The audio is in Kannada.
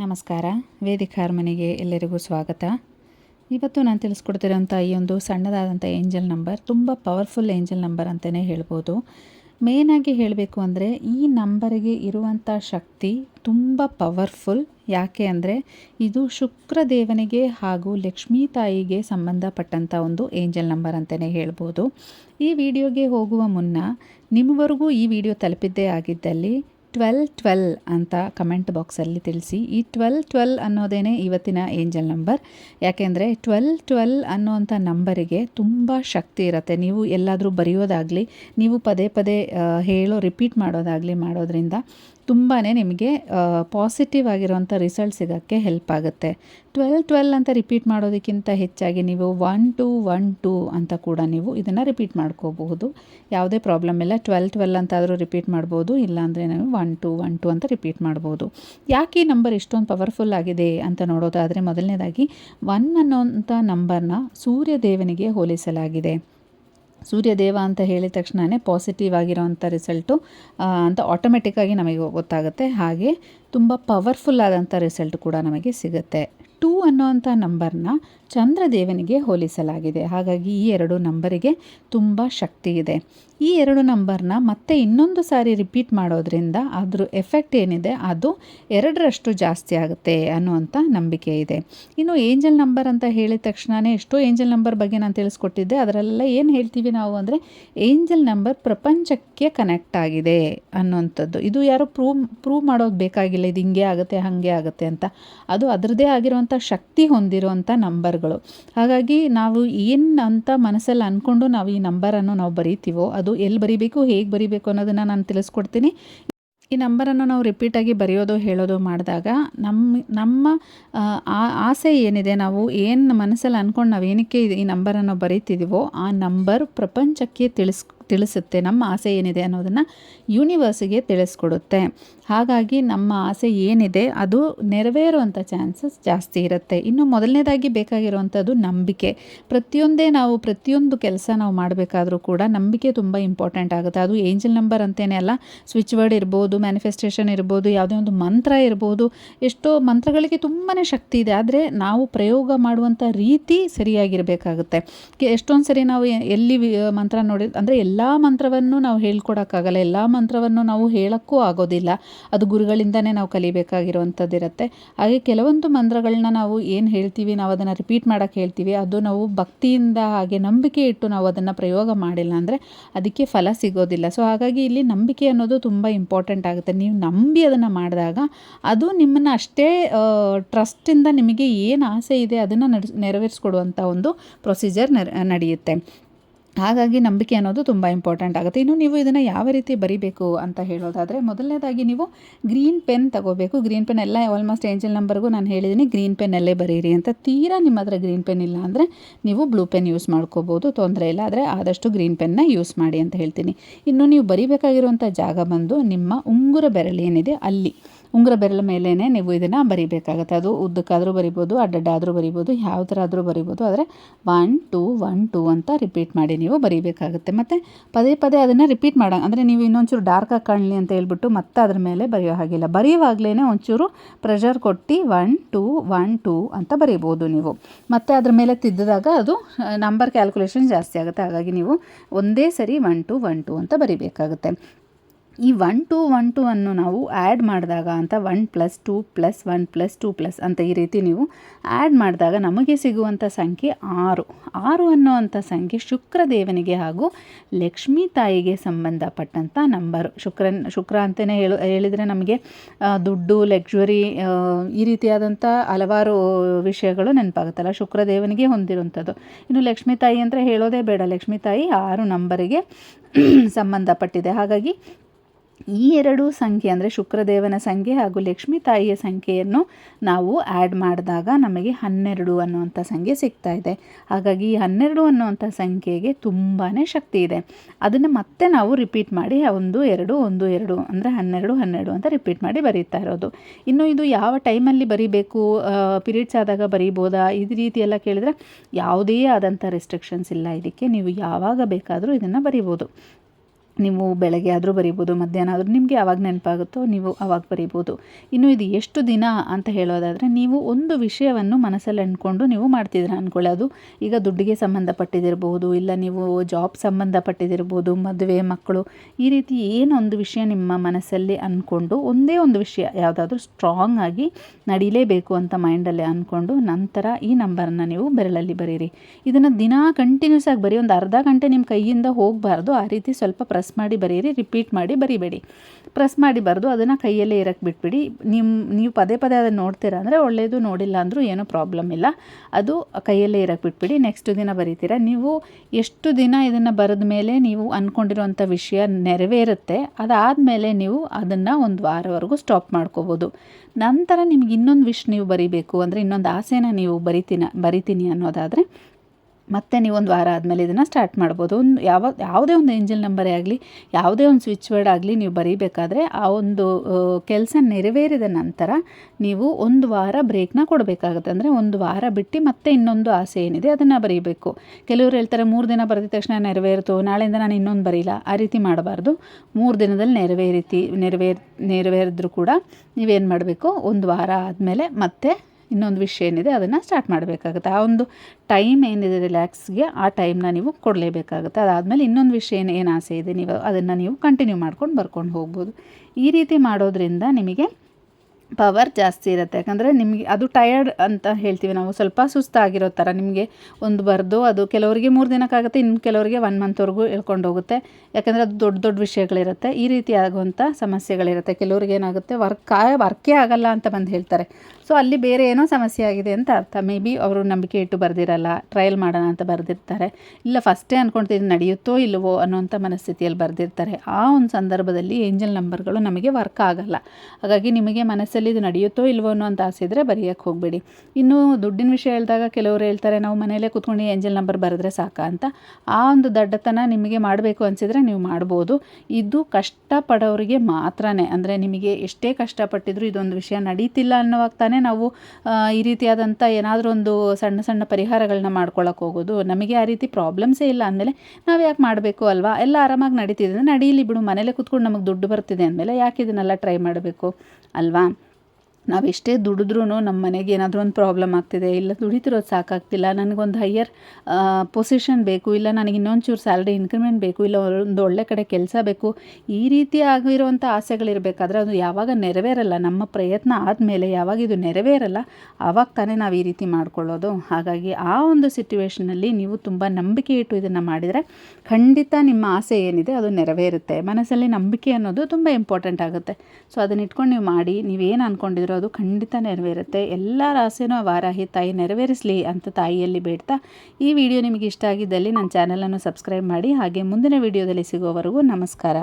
ನಮಸ್ಕಾರ. ವೇದಿಕ ಹಾರ್ಮನಿಗೆ ಎಲ್ಲರಿಗೂ ಸ್ವಾಗತ. ಇವತ್ತು ನಾನು ತಿಳಿಸ್ಕೊಡ್ತಿರೋಂಥ ಈ ಒಂದು ಸಣ್ಣದಾದಂಥ ಏಂಜಲ್ ನಂಬರ್ ತುಂಬ ಪವರ್ಫುಲ್ ಏಂಜಲ್ ನಂಬರ್ ಅಂತಲೇ ಹೇಳ್ಬೋದು. ಮೇಯ್ನಾಗಿ ಹೇಳಬೇಕು ಅಂದರೆ ಈ ನಂಬರಿಗೆ ಇರುವಂಥ ಶಕ್ತಿ ತುಂಬ ಪವರ್ಫುಲ್. ಯಾಕೆ ಅಂದರೆ ಇದು ಶುಕ್ರ ದೇವನಿಗೆ ಹಾಗೂ ಲಕ್ಷ್ಮೀ ತಾಯಿಗೆ ಸಂಬಂಧಪಟ್ಟಂಥ ಒಂದು ಏಂಜಲ್ ನಂಬರ್ ಅಂತಲೇ ಹೇಳ್ಬೋದು. ಈ ವಿಡಿಯೋಗೆ ಹೋಗುವ ಮುನ್ನ ನಿಮ್ಮವರೆಗೂ ಈ ವಿಡಿಯೋ ತಲುಪಿದ್ದೇ ಆಗಿದ್ದಲ್ಲಿ ಟ್ವೆಲ್ ಟ್ವೆಲ್ ಅಂತ ಕಮೆಂಟ್ ಬಾಕ್ಸಲ್ಲಿ ತಿಳಿಸಿ. ಈ ಟ್ವೆಲ್ ಟ್ವೆಲ್ ಅನ್ನೋದೇನೆ ಇವತ್ತಿನ ಏಂಜಲ್ ನಂಬರ್. ಯಾಕೆಂದರೆ ಟ್ವೆಲ್ ಟ್ವೆಲ್ ಅನ್ನೋವಂಥ ನಂಬರಿಗೆ ತುಂಬ ಶಕ್ತಿ ಇರುತ್ತೆ. ನೀವು ಎಲ್ಲಾದರೂ ಬರೆಯೋದಾಗಲಿ, ನೀವು ಪದೇ ಪದೇ ಹೇಳೋ, ರಿಪೀಟ್ ಮಾಡೋದಾಗಲಿ ಮಾಡೋದ್ರಿಂದ ತುಂಬಾ ನಿಮಗೆ ಪಾಸಿಟಿವ್ ಆಗಿರೋಂಥ ರಿಸಲ್ಟ್ ಸಿಗೋಕ್ಕೆ ಹೆಲ್ಪ್ ಆಗುತ್ತೆ. ಟ್ವೆಲ್ ಟ್ವೆಲ್ ಅಂತ ರಿಪೀಟ್ ಮಾಡೋದಕ್ಕಿಂತ ಹೆಚ್ಚಾಗಿ ನೀವು ಒನ್ ಟು ಒನ್ ಟು ಅಂತ ಕೂಡ ನೀವು ಇದನ್ನು ರಿಪೀಟ್ ಮಾಡ್ಕೋಬಹುದು. ಯಾವುದೇ ಪ್ರಾಬ್ಲಮ್ ಇಲ್ಲ ಟ್ವೆಲ್ ಟ್ವೆಲ್ ಅಂತಾದರೂ ರಿಪೀಟ್ ಮಾಡ್ಬೋದು, ಇಲ್ಲಾಂದರೆ ನಾವು ಒನ್ ಟು ಒನ್ ಟು ಅಂತ ರಿಪೀಟ್ ಮಾಡ್ಬೋದು. ಯಾಕೆ ಈ ನಂಬರ್ ಇಷ್ಟೊಂದು ಪವರ್ಫುಲ್ ಆಗಿದೆ ಅಂತ ನೋಡೋದಾದರೆ ಮೊದಲನೇದಾಗಿ ಒನ್ ಅನ್ನೋಂಥ ನಂಬರ್ನ ಸೂರ್ಯ ದೇವನಿಗೆ ಹೋಲಿಸಲಾಗಿದೆ. ಸೂರ್ಯದೇವ ಅಂತ ಹೇಳಿದ ತಕ್ಷಣವೇ ಪಾಸಿಟಿವ್ ಆಗಿರೋವಂಥ ರಿಸಲ್ಟು ಅಂತ ಆಟೋಮೆಟಿಕ್ಕಾಗಿ ನಮಗೆ ಗೊತ್ತಾಗುತ್ತೆ. ಹಾಗೆ ತುಂಬ ಪವರ್ಫುಲ್ ಆದಂಥ ರಿಸಲ್ಟ್ ಕೂಡ ನಮಗೆ ಸಿಗುತ್ತೆ. ಟೂ ಅನ್ನೋವಂಥ ನಂಬರ್ನ ಚಂದ್ರದೇವನಿಗೆ ಹೋಲಿಸಲಾಗಿದೆ. ಹಾಗಾಗಿ ಈ ಎರಡು ನಂಬರಿಗೆ ತುಂಬ ಶಕ್ತಿ ಇದೆ. ಈ ಎರಡು ನಂಬರ್ನ ಮತ್ತೆ ಇನ್ನೊಂದು ಸಾರಿ ರಿಪೀಟ್ ಮಾಡೋದ್ರಿಂದ ಅದ್ರ ಎಫೆಕ್ಟ್ ಏನಿದೆ, ಅದು ಎರಡರಷ್ಟು ಜಾಸ್ತಿ ಆಗುತ್ತೆ ಅನ್ನುವಂಥ ನಂಬಿಕೆ ಇದೆ. ಇನ್ನು ಏಂಜಲ್ ನಂಬರ್ ಅಂತ ಹೇಳಿದ ತಕ್ಷಣವೇ ಎಷ್ಟೋ ಏಂಜಲ್ ನಂಬರ್ ಬಗ್ಗೆ ನಾನು ತಿಳಿಸ್ಕೊಟ್ಟಿದ್ದೆ. ಅದರಲ್ಲೆಲ್ಲ ಏನು ಹೇಳ್ತೀವಿ ನಾವು ಅಂದರೆ ಏಂಜಲ್ ನಂಬರ್ ಪ್ರಪಂಚಕ್ಕೆ ಕನೆಕ್ಟ್ ಆಗಿದೆ ಅನ್ನುವಂಥದ್ದು. ಇದು ಯಾರೋ ಪ್ರೂವ್ ಪ್ರೂವ್ ಮಾಡೋದು ಬೇಕಾಗಿಲ್ಲ, ಇದು ಹಿಂಗೆ ಆಗುತ್ತೆ, ಹಾಗೆ ಆಗುತ್ತೆ ಅಂತ. ಅದು ಅದರದೇ ಆಗಿರುವಂಥ ಶಕ್ತಿ ಹೊಂದಿರುವಂಥ ನಂಬರ್ಗಳು. ಹಾಗಾಗಿ ನಾವು ಏನು ಅಂತ ಮನಸ್ಸಲ್ಲಿ ಅಂದ್ಕೊಂಡು ನಾವು ಈ ನಂಬರನ್ನು ನಾವು ಬರೀತೀವೋ ಅದು ಎಲ್ಲಿ ಬರಿಬೇಕು, ಹೇಗೆ ಬರಿಬೇಕು ಅನ್ನೋದನ್ನು ನಾನು ತಿಳಿಸ್ಕೊಡ್ತೀನಿ. ಈ ನಂಬರನ್ನು ನಾವು ರಿಪೀಟಾಗಿ ಬರೆಯೋದು, ಹೇಳೋದು ಮಾಡಿದಾಗ ನಮ್ಮ ನಮ್ಮ ಆಸೆ ಏನಿದೆ, ನಾವು ಏನು ಮನಸ್ಸಲ್ಲಿ ಅಂದ್ಕೊಂಡು ನಾವು ಏನಕ್ಕೆ ಈ ನಂಬರನ್ನು ಬರೀತಿದ್ದೀವೋ ಆ ನಂಬರ್ ಪ್ರಪಂಚಕ್ಕೆ ತಿಳಿಸ್ ತಿಳಿಸುತ್ತೆ, ನಮ್ಮ ಆಸೆ ಏನಿದೆ ಅನ್ನೋದನ್ನು ಯೂನಿವರ್ಸಿಗೆ ತಿಳಿಸ್ಕೊಡುತ್ತೆ. ಹಾಗಾಗಿ ನಮ್ಮ ಆಸೆ ಏನಿದೆ, ಅದು ನೆರವೇರುವಂಥ ಚಾನ್ಸಸ್ ಜಾಸ್ತಿ ಇರುತ್ತೆ. ಇನ್ನು ಮೊದಲನೇದಾಗಿ ಬೇಕಾಗಿರುವಂಥದ್ದು ನಂಬಿಕೆ. ಪ್ರತಿಯೊಂದೇ ನಾವು, ಪ್ರತಿಯೊಂದು ಕೆಲಸ ನಾವು ಮಾಡಬೇಕಾದ್ರೂ ಕೂಡ ನಂಬಿಕೆ ತುಂಬ ಇಂಪಾರ್ಟೆಂಟ್ ಆಗುತ್ತೆ. ಅದು ಏಂಜಲ್ ನಂಬರ್ ಅಂತೇನೆ ಅಲ್ಲ ಸ್ವಿಚ್ ವರ್ಡ್ ಇರ್ಬೋದು ಮ್ಯಾನಿಫೆಸ್ಟೇಷನ್ ಇರ್ಬೋದು, ಯಾವುದೇ ಒಂದು ಮಂತ್ರ ಇರ್ಬೋದು, ಎಷ್ಟೋ ಮಂತ್ರಗಳಿಗೆ ತುಂಬಾ ಶಕ್ತಿ ಇದೆ. ಆದರೆ ನಾವು ಪ್ರಯೋಗ ಮಾಡುವಂಥ ರೀತಿ ಸರಿಯಾಗಿರಬೇಕಾಗುತ್ತೆ. ಎಷ್ಟೊಂದು ಸರಿ ನಾವು ಎಲ್ಲಿ ಮಂತ್ರ ನೋಡಿ ಅಂದರೆ ಎಲ್ಲ ಮಂತ್ರವನ್ನು ನಾವು ಹೇಳ್ಕೊಡೋಕ್ಕಾಗಲ್ಲ, ಎಲ್ಲ ಮಂತ್ರವನ್ನು ನಾವು ಹೇಳೋಕ್ಕೂ ಆಗೋದಿಲ್ಲ. ಅದು ಗುರುಗಳಿಂದನೇ ನಾವು ಕಲಿಬೇಕಾಗಿರುವಂಥದ್ದು ಇರುತ್ತೆ ಹಾಗೆ ಕೆಲವೊಂದು ಮಂತ್ರಗಳನ್ನ ನಾವು ಏನು ಹೇಳ್ತೀವಿ, ನಾವು ಅದನ್ನು ರಿಪೀಟ್ ಮಾಡೋಕ್ಕೆ ಹೇಳ್ತೀವಿ, ಅದು ನಾವು ಭಕ್ತಿಯಿಂದ ಹಾಗೆ ನಂಬಿಕೆ ಇಟ್ಟು ನಾವು ಅದನ್ನು ಪ್ರಯೋಗ ಮಾಡಿಲ್ಲ ಅಂದರೆ ಅದಕ್ಕೆ ಫಲ ಸಿಗೋದಿಲ್ಲ. ಸೊ ಹಾಗಾಗಿ ಇಲ್ಲಿ ನಂಬಿಕೆ ಅನ್ನೋದು ತುಂಬ ಇಂಪಾರ್ಟೆಂಟ್ ಆಗುತ್ತೆ. ನೀವು ನಂಬಿ ಅದನ್ನು ಮಾಡಿದಾಗ ಅದು ನಿಮ್ಮನ್ನು ಅಷ್ಟೇ ಟ್ರಸ್ಟಿಂದ ನಿಮಗೆ ಏನು ಆಸೆ ಇದೆ ಅದನ್ನು ನಡೆಸ್ ನೆರವೇರಿಸ್ಕೊಡುವಂಥ ಒಂದು ಪ್ರೊಸೀಜರ್ ನಡೆಯುತ್ತೆ. ಹಾಗಾಗಿ ನಂಬಿಕೆ ಅನ್ನೋದು ತುಂಬ ಇಂಪಾರ್ಟೆಂಟ್ ಆಗುತ್ತೆ. ಇನ್ನು ನೀವು ಇದನ್ನು ಯಾವ ರೀತಿ ಬರಿಬೇಕು ಅಂತ ಹೇಳೋದಾದರೆ, ಮೊದಲನೇದಾಗಿ ನೀವು ಗ್ರೀನ್ ಪೆನ್ ತಗೋಬೇಕು. ಗ್ರೀನ್ ಪೆನ್ ಎಲ್ಲ ಆಲ್ಮೋಸ್ಟ್ ಏಂಜಲ್ ನಂಬರ್ಗೂ ನಾನು ಹೇಳಿದ್ದೀನಿ ಗ್ರೀನ್ ಪೆನ್ನಲ್ಲೇ ಬರೀರಿ ಅಂತ ತೀರಾ ನಿಮ್ಮ ಹತ್ರ ಗ್ರೀನ್ ಪೆನ್ ಇಲ್ಲ ಅಂದರೆ ನೀವು ಬ್ಲೂ ಪೆನ್ ಯೂಸ್ ಮಾಡ್ಕೋಬೋದು. ತೊಂದರೆ ಇಲ್ಲ ಆದರೆ ಆದಷ್ಟು ಗ್ರೀನ್ ಪೆನ್ನ ಯೂಸ್ ಮಾಡಿ ಅಂತ ಹೇಳ್ತೀನಿ. ಇನ್ನು ನೀವು ಬರಿಬೇಕಾಗಿರುವಂಥ ಜಾಗ ಬಂದು ನಿಮ್ಮ ಉಂಗುರ ಬೆರಳು ಏನಿದೆ ಅಲ್ಲಿ. ಉಂಗುರ ಬೆರಳ ಮೇಲೇ ನೀವು ಇದನ್ನು ಬರಿಬೇಕಾಗುತ್ತೆ. ಅದು ಉದ್ದಕ್ಕಾದರೂ ಬರಿಬೋದು, ಅಡ್ಡಡ್ಡಾದರೂ ಬರಿಬೋದು, ಯಾವ ಥರ ಆದರೂ ಬರಿಬೋದು. ಆದರೆ ಒನ್ ಟೂ ಒನ್ ಟೂ ಅಂತ ರಿಪೀಟ್ ಮಾಡಿ ನೀವು ಬರಿಬೇಕಾಗುತ್ತೆ. ಮತ್ತು ಪದೇ ಪದೇ ಅದನ್ನು ರಿಪೀಟ್ ಮಾಡೋ, ಅಂದರೆ ನೀವು ಇನ್ನೊಂಚೂರು ಡಾರ್ಕಾಗಿ ಕಾಣಲಿ ಅಂತ ಹೇಳ್ಬಿಟ್ಟು ಮತ್ತೆ ಅದ್ರ ಮೇಲೆ ಬರೆಯೋ ಹಾಗಿಲ್ಲ. ಬರೆಯುವಾಗಲೇ ಒಂಚೂರು ಪ್ರೆಷರ್ ಕೊಟ್ಟು ಒನ್ ಟೂ ಒನ್ ಟೂ ಅಂತ ಬರೀಬೋದು ನೀವು. ಮತ್ತು ಅದ್ರ ಮೇಲೆ ತಿದ್ದಿದಾಗ ಅದು ನಂಬರ್ ಕ್ಯಾಲ್ಕುಲೇಷನ್ ಜಾಸ್ತಿ ಆಗುತ್ತೆ. ಹಾಗಾಗಿ ನೀವು ಒಂದೇ ಸರಿ ಒನ್ ಟು ಒನ್ ಟು ಅಂತ ಬರಿಬೇಕಾಗುತ್ತೆ. ಈ ಒನ್ ಟು ಒನ್ ಟು ಅನ್ನು ನಾವು ಆ್ಯಡ್ ಮಾಡಿದಾಗ ಅಂತ one plus two plus one plus two plus ಅಂತ ಈ ರೀತಿ ನೀವು ಆ್ಯಡ್ ಮಾಡಿದಾಗ ನಮಗೆ ಸಿಗುವಂಥ ಸಂಖ್ಯೆ ಆರು. ಆರು ಅನ್ನುವಂಥ ಸಂಖ್ಯೆ ಶುಕ್ರ ದೇವನಿಗೆ ಹಾಗೂ ಲಕ್ಷ್ಮೀ ತಾಯಿಗೆ ಸಂಬಂಧಪಟ್ಟಂಥ ನಂಬರು ಶುಕ್ರನ್, ಶುಕ್ರ ಅಂತಲೇ ಹೇಳು, ಹೇಳಿದರೆ ನಮಗೆ ದುಡ್ಡು ಲಕ್ಸುರಿ ಈ ರೀತಿಯಾದಂಥ ಹಲವಾರು ವಿಷಯಗಳು ನೆನಪಾಗುತ್ತಲ್ಲ. ಶುಕ್ರದೇವನಿಗೆ ಹೊಂದಿರುವಂಥದ್ದು ಇನ್ನು ಲಕ್ಷ್ಮೀ ತಾಯಿ ಅಂದರೆ ಹೇಳೋದೇ ಬೇಡ. ಲಕ್ಷ್ಮೀ ತಾಯಿ ಆರು ನಂಬರಿಗೆ ಸಂಬಂಧಪಟ್ಟಿದೆ. ಹಾಗಾಗಿ ಈ ಎರಡು ಸಂಖ್ಯೆ ಅಂದರೆ ಶುಕ್ರದೇವನ ಸಂಖ್ಯೆ ಹಾಗೂ ಲಕ್ಷ್ಮೀ ತಾಯಿಯ ಸಂಖ್ಯೆಯನ್ನು ನಾವು ಆ್ಯಡ್ ಮಾಡಿದಾಗ ನಮಗೆ ಹನ್ನೆರಡು ಅನ್ನುವಂಥ ಸಂಖ್ಯೆ ಸಿಗ್ತಾ ಇದೆ. ಹಾಗಾಗಿ ಈ ಹನ್ನೆರಡು ಅನ್ನುವಂಥ ಸಂಖ್ಯೆಗೆ ತುಂಬಾ ಶಕ್ತಿ ಇದೆ. ಅದನ್ನು ಮತ್ತೆ ನಾವು ರಿಪೀಟ್ ಮಾಡಿ ಒಂದು, ಎರಡು ಒಂದು, ಎರಡು ಅಂದರೆ ಹನ್ನೆರಡು ಹನ್ನೆರಡು ಅಂತ ರಿಪೀಟ್ ಮಾಡಿ ಬರೀತಾ ಇರೋದು. ಇನ್ನು ಇದು ಯಾವ ಟೈಮಲ್ಲಿ ಬರೀಬೇಕು? ಪೀರಿಯಡ್ಸ್ ಆದಾಗ ಬರೀಬೋದಾ? ಇದು ರೀತಿ ಎಲ್ಲ ಕೇಳಿದರೆ ಯಾವುದೇ ಆದಂಥ ರೆಸ್ಟ್ರಿಕ್ಷನ್ಸ್ ಇಲ್ಲ. ಇದಕ್ಕೆ ನೀವು ಯಾವಾಗ ಬೇಕಾದರೂ ಇದನ್ನು ಬರಿಬೋದು. ನೀವು ಬೆಳಗ್ಗೆ ಆದರೂ ಬರಿಬೋದು, ಮಧ್ಯಾಹ್ನ ಆದರೂ ನಿಮಗೆ ಯಾವಾಗ ನೆನಪಾಗುತ್ತೋ ನೀವು ಆವಾಗ ಬರಿಬೋದು. ಇನ್ನು ಇದು ಎಷ್ಟು ದಿನ ಅಂತ ಹೇಳೋದಾದರೆ ನೀವು ಒಂದು ವಿಷಯವನ್ನು ಮನಸ್ಸಲ್ಲಿ ಅಂದ್ಕೊಂಡು ನೀವು ಮಾಡ್ತಿದ್ದೀರ ಅಂದ್ಕೊಳ್ಳಿ ಅದು ಈಗ ದುಡ್ಡಿಗೆ ಸಂಬಂಧಪಟ್ಟಿದ್ದಿರ್ಬೋದು, ಇಲ್ಲ ನೀವು ಜಾಬ್ ಸಂಬಂಧಪಟ್ಟಿದ್ದಿರ್ಬೋದು, ಮದುವೆ, ಮಕ್ಕಳು, ಈ ರೀತಿ ಏನೊಂದು ವಿಷಯ ನಿಮ್ಮ ಮನಸ್ಸಲ್ಲಿ ಅಂದ್ಕೊಂಡು ಒಂದೇ ಒಂದು ವಿಷಯ ಯಾವುದಾದ್ರೂ ಸ್ಟ್ರಾಂಗ್ ಆಗಿ ನಡೀಲೇಬೇಕು ಅಂತ ಮೈಂಡಲ್ಲಿ ಅಂದ್ಕೊಂಡು ನಂತರ ಈ ನಂಬರನ್ನು ನೀವು ಬೆರಳಲ್ಲಿ ಬರೀರಿ. ಇದನ್ನು ದಿನ ಕಂಟಿನ್ಯೂಸ್ ಆಗಿ ಬರೀ ಒಂದು ಅರ್ಧ ಗಂಟೆ ನಿಮ್ಮ ಕೈಯಿಂದ ಹೋಗಬಾರ್ದು. ಆ ರೀತಿ ಸ್ವಲ್ಪ ಪ್ರೆಸ್ ಮಾಡಿ ಬರೀರಿ ರಿಪೀಟ್ ಮಾಡಿ ಬರಿಬೇಡಿ. ಪ್ರೆಸ್ ಮಾಡಿ ಬರೆದು ಅದನ್ನು ಕೈಯಲ್ಲೇ ಇರಕ್ಕೆ ಬಿಟ್ಬಿಡಿ. ನಿಮ್ಮ ನೀವು ಪದೇ ಪದೇ ಅದನ್ನು ನೋಡ್ತೀರಾ ಅಂದರೆ ಒಳ್ಳೆಯದು ನೋಡಿಲ್ಲ ಅಂದರೂ ಏನೂ ಪ್ರಾಬ್ಲಮ್ ಇಲ್ಲ. ಅದು ಕೈಯಲ್ಲೇ ಇರಕ್ಕೆ ಬಿಟ್ಬಿಡಿ. ನೆಕ್ಸ್ಟ್ ದಿನ ಬರೀತೀರಾ. ನೀವು ಎಷ್ಟು ದಿನ ಇದನ್ನು ಬರೆದ ಮೇಲೆ ನೀವು ಅಂದ್ಕೊಂಡಿರುವಂಥ ವಿಷಯ ನೆರವೇರುತ್ತೆ. ಅದಾದಮೇಲೆ ನೀವು ಅದನ್ನು ಒಂದು ವಾರವರೆಗೂ ಸ್ಟಾಪ್ ಮಾಡ್ಕೋಬೋದು. ನಂತರ ನಿಮ್ಗೆ ಇನ್ನೊಂದು ವಿಷ್ ನೀವು ಬರಿಬೇಕು ಅಂದರೆ ಇನ್ನೊಂದು ಆಸೆನ ನೀವು ಬರಿತೀನ, ಬರಿತೀನಿ ಅನ್ನೋದಾದರೆ ಮತ್ತೆ ನೀವು ಒಂದು ವಾರ ಆದಮೇಲೆ ಇದನ್ನು ಸ್ಟಾರ್ಟ್ ಮಾಡ್ಬೋದು. ಒಂದು ಯಾವ, ಯಾವುದೇ ಒಂದು ಏಂಜಲ್ ನಂಬರೇ ಆಗಲಿ, ಯಾವುದೇ ಒಂದು ಸ್ವಿಚ್ ವರ್ಡ್ ಆಗಲಿ ನೀವು ಬರೀಬೇಕಾದ್ರೆ ಆ ಒಂದು ಕೆಲಸ ನೆರವೇರಿದ ನಂತರ ನೀವು ಒಂದು ವಾರ ಬ್ರೇಕ್ನ ಕೊಡಬೇಕಾಗುತ್ತೆ. ಅಂದರೆ ಒಂದು ವಾರ ಬಿಟ್ಟು ಮತ್ತೆ ಇನ್ನೊಂದು ಆಸೆ ಏನಿದೆ ಅದನ್ನು ಬರೀಬೇಕು. ಕೆಲವರು ಹೇಳ್ತಾರೆ, ಮೂರು ದಿನ ಬರೆದ ತಕ್ಷಣ ನೆರವೇರಿತು, ನಾಳೆಯಿಂದ ನಾನು ಇನ್ನೊಂದು ಬರೀಲ್ಲ. ಆ ರೀತಿ ಮಾಡಬಾರ್ದು. ಮೂರು ದಿನದಲ್ಲಿ ನೆರವೇರಿತಿ, ನೆರವೇರ್, ನೆರವೇರಿದ್ರು ಕೂಡ ನೀವೇನು ಮಾಡಬೇಕು? ಒಂದು ವಾರ ಆದಮೇಲೆ ಮತ್ತೆ ಇನ್ನೊಂದು ವಿಷಯ ಏನಿದೆ, ಅದನ್ನು ಸ್ಟಾರ್ಟ್ ಮಾಡಬೇಕಾಗುತ್ತೆ. ಆ ಒಂದು ಟೈಮ್ ಏನಿದೆ ರಿಲ್ಯಾಕ್ಸ್ಗೆ ಆ ಟೈಮ್ನ ನೀವು ಕೊಡಲೇಬೇಕಾಗುತ್ತೆ. ಅದಾದಮೇಲೆ ಇನ್ನೊಂದು ವಿಷಯ ಏನು ಆಸೆ ಇದೆ, ನೀವು ಅದನ್ನು ನೀವು ಕಂಟಿನ್ಯೂ ಮಾಡ್ಕೊಂಡು ಬರ್ಕೊಂಡು ಹೋಗ್ಬೋದು. ಈ ರೀತಿ ಮಾಡೋದ್ರಿಂದ ನಿಮಗೆ ಪವರ್ ಜಾಸ್ತಿ ಇರುತ್ತೆ. ಯಾಕಂದರೆ ನಿಮಗೆ ಅದು ಟಯರ್ಡ್ ಅಂತ ಹೇಳ್ತೀವಿ ನಾವು. ಸ್ವಲ್ಪ ಸುಸ್ತಾಗಿರೋ ಥರ ನಿಮಗೆ ಒಂದು ಬರೆದು ಅದು ಕೆಲವರಿಗೆ ಮೂರು ದಿನಕ್ಕಾಗುತ್ತೆ, ಇನ್ನು ಕೆಲವರಿಗೆ ಒನ್ ಮಂತ್ವರೆಗೂ ಹೇಳ್ಕೊಂಡು ಹೋಗುತ್ತೆ. ಯಾಕಂದರೆ ಅದು ದೊಡ್ಡ ದೊಡ್ಡ ವಿಷಯಗಳಿರುತ್ತೆ. ಈ ರೀತಿ ಆಗುವಂಥ ಸಮಸ್ಯೆಗಳಿರುತ್ತೆ. ಕೆಲವ್ರಿಗೆ ಏನಾಗುತ್ತೆ ವರ್ಕ್ ವರ್ಕೇ ಆಗಲ್ಲ ಅಂತ ಬಂದು ಹೇಳ್ತಾರೆ. ಸೊ ಅಲ್ಲಿ ಬೇರೆ ಏನೋ ಸಮಸ್ಯೆ ಆಗಿದೆ ಅಂತ ಅರ್ಥ. ಮೇ ಬಿ ಅವರು ನಂಬಿಕೆ ಇಟ್ಟು ಬರೆದಿರಲ್ಲ ಟ್ರಯಲ್ ಮಾಡೋಣ ಅಂತ ಬರೆದಿರ್ತಾರೆ. ಇಲ್ಲ ಫಸ್ಟೇ ಅಂದ್ಕೊಳ್ತೀನಿ ನಡೆಯುತ್ತೋ ಇಲ್ಲವೋ ಅನ್ನೋಂಥ ಮನಸ್ಥಿತಿಯಲ್ಲಿ ಬರೆದಿರ್ತಾರೆ. ಆ ಒಂದು ಸಂದರ್ಭದಲ್ಲಿ ಏಂಜಲ್ ನಂಬರ್ಗಳು ನಮಗೆ ವರ್ಕ್ ಆಗಲ್ಲ. ಹಾಗಾಗಿ ನಿಮಗೆ ಮನಸ್ಸಲ್ಲಿ ಇದು ನಡೆಯುತ್ತೋ ಇಲ್ವೋ ಅಂತ ಆಸೆ ಇದ್ದರೆ ಬರೆಯೋಕ್ಕೆ ಹೋಗಬೇಡಿ. ಇನ್ನು ದುಡ್ಡಿನ ವಿಷಯ ಹೇಳಿದಾಗ ಕೆಲವರು ಹೇಳ್ತಾರೆ, ನಾವು ಮನೆಯಲ್ಲೇ ಕೂತ್ಕೊಂಡು ಏಂಜಲ್ ನಂಬರ್ ಬರೆದ್ರೆ ಸಾಕ? ಅಂತ. ಆ ಒಂದು ದಡ್ಡತನ ನಿಮಗೆ ಮಾಡಬೇಕು ಅನಿಸಿದರೆ ನೀವು ಮಾಡ್ಬೋದು. ಇದು ಕಷ್ಟಪಡೋರಿಗೆ ಮಾತ್ರನೇ. ಅಂದರೆ ನಿಮಗೆ ಎಷ್ಟೇ ಕಷ್ಟಪಟ್ಟಿದ್ರು ಇದೊಂದು ವಿಷಯ ನಡೀತಿಲ್ಲ ಅನ್ನೋವಾಗ ತಾನೇ ನಾವು ಈ ರೀತಿಯಾದಂಥ ಏನಾದರೂ ಒಂದು ಸಣ್ಣ ಸಣ್ಣ ಪರಿಹಾರಗಳನ್ನ ಮಾಡ್ಕೊಳ್ಳೋಕೆ ಹೋಗೋದು. ನಮಗೆ ಆ ರೀತಿ ಪ್ರಾಬ್ಲಮ್ಸೇ ಇಲ್ಲ ಅಂದಮೇಲೆ ನಾವು ಯಾಕೆ ಮಾಡಬೇಕು ಅಲ್ವಾ? ಎಲ್ಲ ಆರಾಮಾಗಿ ನಡೀತಿದೆ ನಡೀಲಿ ಬಿಡು ಮನೇಲೆ ಕೂತ್ಕೊಂಡು ನಮಗೆ ದುಡ್ಡು ಬರ್ತಿದೆ ಅಂದಮೇಲೆ ಯಾಕೆ ಇದನ್ನೆಲ್ಲ ಟ್ರೈ ಮಾಡಬೇಕು ಅಲ್ವಾ? ನಾವು ಎಷ್ಟೇ ದುಡಿದ್ರೂ ನಮ್ಮ ಮನೆಗೆ ಏನಾದರೂ ಒಂದು ಪ್ರಾಬ್ಲಮ್ ಆಗ್ತಿದೆ, ಇಲ್ಲ ದುಡಿತಿರೋದು ಸಾಕಾಗ್ತಿಲ್ಲ, ನನಗೊಂದು ಹೈಯರ್ ಪೊಸಿಷನ್ ಬೇಕು, ಇಲ್ಲ ನನಗೆ ಇನ್ನೊಂದು ಚೂರು ಸ್ಯಾಲ್ರಿ ಇನ್ಕ್ರಿಮೆಂಟ್ ಬೇಕು, ಇಲ್ಲ ಒಂದು ಒಳ್ಳೆ ಕಡೆ ಕೆಲಸ ಬೇಕು, ಈ ರೀತಿ ಆಗಿರುವಂಥ ಆಸೆಗಳಿರಬೇಕಾದ್ರೆ ಅದು ಯಾವಾಗ ನೆರವೇರಲ್ಲ. ನಮ್ಮ ಪ್ರಯತ್ನ ಆದಮೇಲೆ ಯಾವಾಗ ಇದು ನೆರವೇರಲ್ಲ ಆವಾಗ ತಾನೇ ನಾವು ಈ ರೀತಿ ಮಾಡ್ಕೊಳ್ಳೋದು. ಹಾಗಾಗಿ ಆ ಒಂದು ಸಿಚುವೇಷನಲ್ಲಿ ನೀವು ತುಂಬ ನಂಬಿಕೆ ಇಟ್ಟು ಇದನ್ನು ಮಾಡಿದರೆ ಖಂಡಿತ ನಿಮ್ಮ ಆಸೆ ಏನಿದೆ ಅದು ನೆರವೇರುತ್ತೆ. ಮನಸ್ಸಲ್ಲಿ ನಂಬಿಕೆ ಅನ್ನೋದು ತುಂಬ ಇಂಪಾರ್ಟೆಂಟ್ ಆಗುತ್ತೆ. ಸೊ ಅದನ್ನ ಇಟ್ಕೊಂಡು ನೀವು ಮಾಡಿ, ನೀವೇನು ಅಂದ್ಕೊಂಡಿದ್ರೋ ಖಂಡಿತ ನೆರವೇರುತ್ತೆ. ಎಲ್ಲ ಆಸೆನೂ ವಾರಾಹಿ ತಾಯಿ ನೆರವೇರಿಸಲಿ ಅಂತ ತಾಯಿಯಲ್ಲಿ ಬೇಡ್ತಾ ಈ ವಿಡಿಯೋ ನಿಮಗೆ ಇಷ್ಟ ಆಗಿದ್ದಲ್ಲಿ ನನ್ನ ಚಾನಲನ್ನು ಸಬ್ಸ್ಕ್ರೈಬ್ ಮಾಡಿ ಹಾಗೆ ಮುಂದಿನ ವಿಡಿಯೋದಲ್ಲಿ ಸಿಗೋವರೆಗೂ ನಮಸ್ಕಾರ.